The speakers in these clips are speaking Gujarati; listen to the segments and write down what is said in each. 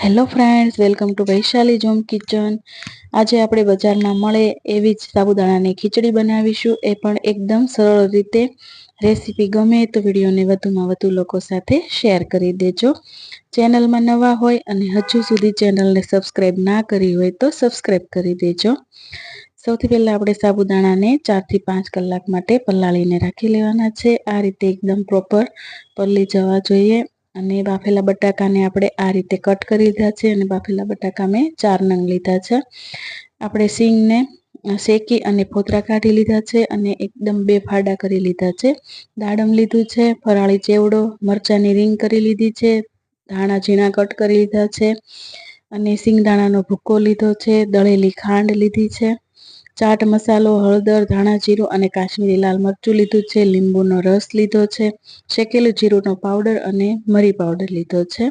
Hello friends welcome to Vaishali જોમ kitchen આજે આપણે બજારમાં મળે એવી જ સાબુદાણાની ખીચડી બનાવીશું. એ પણ એકદમ સરળ રીતે. રેસીપી ગમે તો વિડીયોને વધુમાં વધુ લોકો સાથે શેર કરી દેજો. ચેનલમાં નવા હોય અને હજુ સુધી ચેનલને સબસ્ક્રાઈબ ના કરી હોય તો સબસ્ક્રાઈબ કરી દેજો. સૌથી પહેલાં આપણે સાબુદાણાને ચારથી પાંચ કલાક માટે પલાળીને રાખી લેવાના છે. આ રીતે એકદમ પ્રોપર પલ્લી જવા જોઈએ. અને બાફેલા બટાકાને આપણે આ રીતે કટ કરી લીધા છે અને બાફેલા બટાકા મેં ચાર નંગ લીધા છે. આપણે સિંગને શેકી અને ફોતરા કાઢી લીધા છે અને એકદમ બે ફાડા કરી લીધા છે. દાડમ લીધું છે, ફરાળી ચેવડો, મરચાંની રીંગ કરી લીધી છે, ધાણા ઝીણા કટ કરી લીધા છે અને સિંગદાણાનો ભૂક્કો લીધો છે, દળેલી ખાંડ લીધી છે. ચાટ મસાલો, હળદર, ધાણા જીરું અને કાશ્મીરી લાલ મરચું લીધું છે. લીંબુનો રસ લીધો છે. શેકેલું જીરુંનો પાવડર અને મરી પાવડર લીધો છે.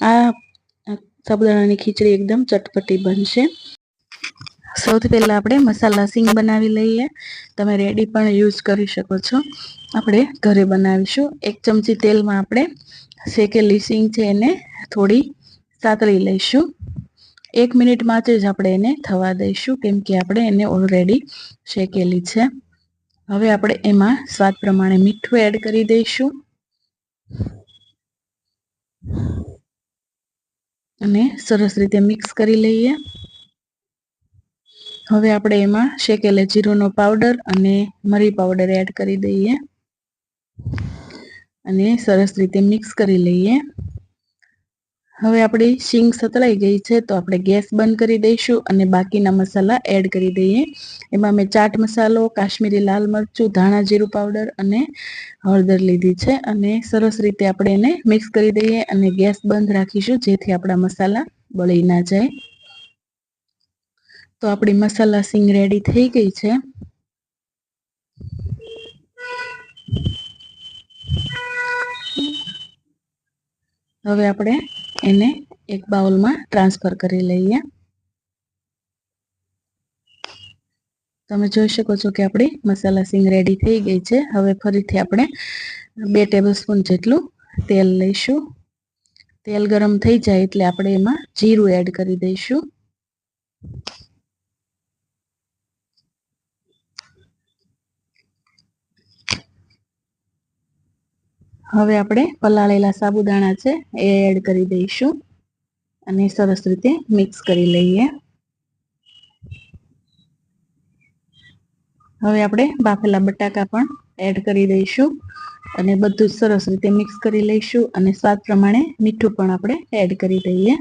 આ સાબુદાણાની ખીચડી એકદમ ચટપટી બનશે. સૌથી પહેલાં આપણે મસાલા સિંગ બનાવી લઈએ. તમે રેડી પણ યુઝ કરી શકો છો. આપણે ઘરે બનાવીશું. એક ચમચી તેલમાં આપણે શેકેલી સિંગ છે એને થોડી સાતળી લઈશું. એક મિનિટમાં જ આપણે એને થવા દઈશું, કેમ કે આપણે એને ઓલરેડી શેકેલી છે. હવે આપણે એમાં સ્વાદ પ્રમાણે મીઠું એડ કરી દઈશું. અને સરસ રીતે મિક્સ કરી લઈએ. હવે આપણે એમાં શેકેલે જીરુંનો પાવડર અને મરી પાવડર એડ કરી દઈએ. અને સરસ રીતે મિક્સ કરી લઈએ. હવે આપણી શીંગ સતળાઈ ગઈ છે તો આપણે ગેસ બંધ કરી દઈશું અને બાકીના મસાલા એડ કરી દઈએ. એમાં મેં ચાટ મસાલો, કાશ્મીરી લાલ મરચું, ધાણા જીરું પાવડર અને હળદર લીધી છે અને સરસ રીતે આપણે એને મિક્સ કરી દઈએ અને ગેસ બંધ રાખીશું જેથી આપણા મસાલા બળી ના જાય. તો આપણી મસાલા શીંગ રેડી થઈ ગઈ છે. હવે આપણે એને એક બાઉલમાં ટ્રાન્સફર કરી લઈએ. તમે જોઈ શકો છો કે આપણી મસાલા સિંગ રેડી થઈ ગઈ છે. હવે ફરીથી આપણે બે ટેબલ સ્પૂન જેટલું તેલ લઈશું. તેલ ગરમ થઈ જાય એટલે આપણે એમાં જીરું એડ કરી દઈશું. હવે આપણે પલાળેલા સાબુદાણા છે, એ એડ કરી દઈશું. અને સરસ રીતે મિક્સ કરી લઈએ. હવે આપણે બાફેલા બટાકા પણ એડ કરી દઈશું અને બધું સરસ રીતે મિક્સ કરી લઈશું અને સ્વાદ પ્રમાણે મીઠું પણ આપણે એડ કરી દઈએ.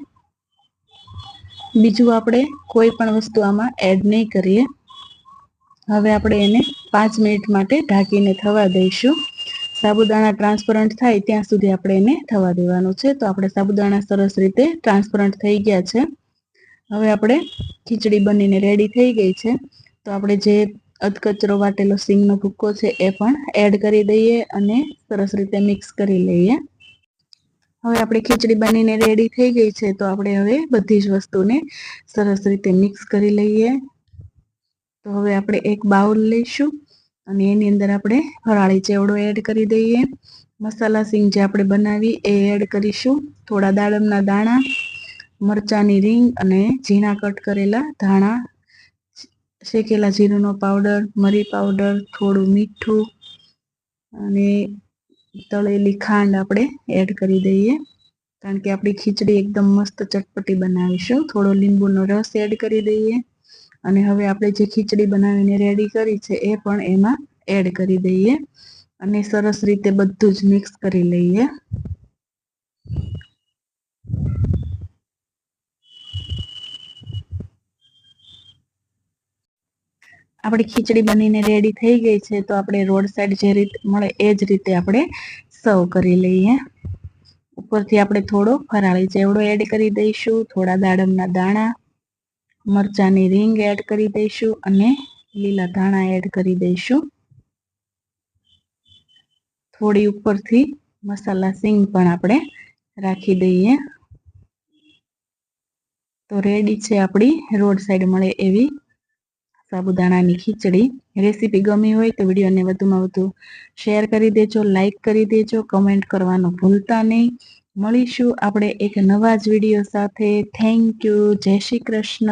બીજું આપણે કોઈ પણ વસ્તુ આમાં એડ નહીં કરીએ. હવે આપણે એને પાંચ મિનિટ માટે ઢાંકીને થવા દઈશું. સાબુદાણા ટ્રાન્સપરન્ટ થાય ત્યાં સુધી આપણે એને થવા દેવાનું છે. તો આપણે સાબુદાણા સરસ રીતે ટ્રાન્સપરન્ટ થઈ ગયા છે. હવે આપણે ખીચડી બનીને રેડી થઈ ગઈ છે. તો આપણે જે અધકચરો વાટેલો સિંગનો ભૂક્કો છે એ પણ એડ કરી દઈએ અને સરસ રીતે મિક્સ કરી લઈએ. હવે આપણે ખીચડી બનીને રેડી થઈ ગઈ છે. તો આપણે હવે બધી જ વસ્તુને સરસ રીતે મિક્સ કરી લઈએ. તો હવે આપણે એક બાઉલ લઈશું. અને એની અંદર આપણે ફરાળી ચેવડો એડ કરી દઈએ. મસાલા સિંગ જે આપણે બનાવી એ એડ કરીશું. થોડા દાડમના દાણા, મરચાંની રીંગ અને ઝીણા કટ કરેલા ધાણા. શેકેલા જીરુંનો પાવડર મરી પાવડર થોડું મીઠું અને તળેલી ખાંડ આપણે એડ કરી દઈએ. કારણ કે આપણી ખીચડી એકદમ મસ્ત ચટપટી બનાવીશું. થોડો લીંબુનો રસ એડ કરી દઈએ. અને હવે આપણે જે ખીચડી બનાવીને રેડી કરી છે એ પણ એમાં એડ કરી દઈએ અને સરસ રીતે બધું જ મિક્સ કરી લઈએ. આપણી ખીચડી બનીને રેડી થઈ ગઈ છે તો આપણે રોડ સાઈડ જે રીતે મળે એ જ રીતે આપણે સર્વ કરી લઈએ. ઉપરથી આપણે થોડો ફરાળી ચેવડો એડ કરી દઈશું, થોડા દાડમના દાણા મરચાંની રીંગ એડ કરી દઈશું અને લીલા ધાણા એડ કરી દઈશું. થોડી ઉપરથી મસાલા સિંગ પણ આપણે રાખી દઈએ. તો રેડી છે આપણી રોડ સાઈડ મળે એવી સાબુદાણાની ખીચડી. રેસીપી ગમી હોય તો વિડીયોને વધુમાં વધુ શેર કરી દેજો, લાઈક કરી દેજો, કમેન્ટ કરવાનું ભૂલતા નહીં. મળીશું. આપણે એક નવા જ વીડિયો સાથે. થેન્ક યુ જય શ્રી કૃષ્ણ.